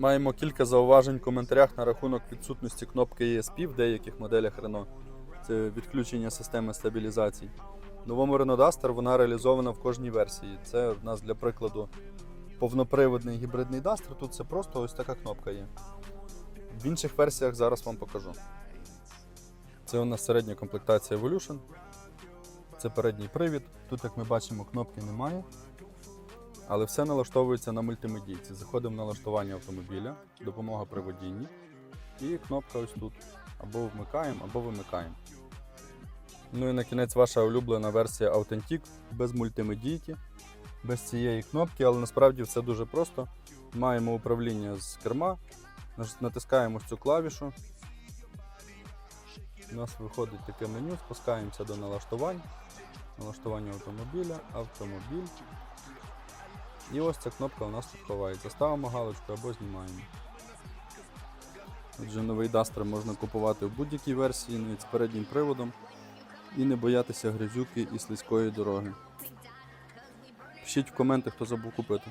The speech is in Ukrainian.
Маємо кілька зауважень в коментарях на рахунок відсутності кнопки ESP в деяких моделях Renault. Це відключення системи стабілізації. В новому Renault Duster вона реалізована в кожній версії. Це в нас для прикладу повноприводний гібридний Duster. Тут це просто ось така кнопка є. В інших версіях зараз вам покажу. Це у нас середня комплектація Evolution. Це передній привід. Тут, як ми бачимо, кнопки немає. Але все налаштовується на мультимедійці. Заходимо в налаштування автомобіля, допомога при водінні. І кнопка ось тут. Або вмикаємо, або вимикаємо. Ну і на кінець ваша улюблена версія Authentic без мультимедійки, без цієї кнопки, але насправді все дуже просто. Маємо управління з керма, натискаємо цю клавішу. У нас виходить таке меню, спускаємося до налаштувань. Налаштування автомобіля, автомобіль. І ось ця кнопка у нас тут ховається. Ставимо галочку або знімаємо. Отже, новий Duster можна купувати в будь-якій версії, навіть з переднім приводом, і не боятися грязюки і слизької дороги. Пишіть в коменти, хто забув купити.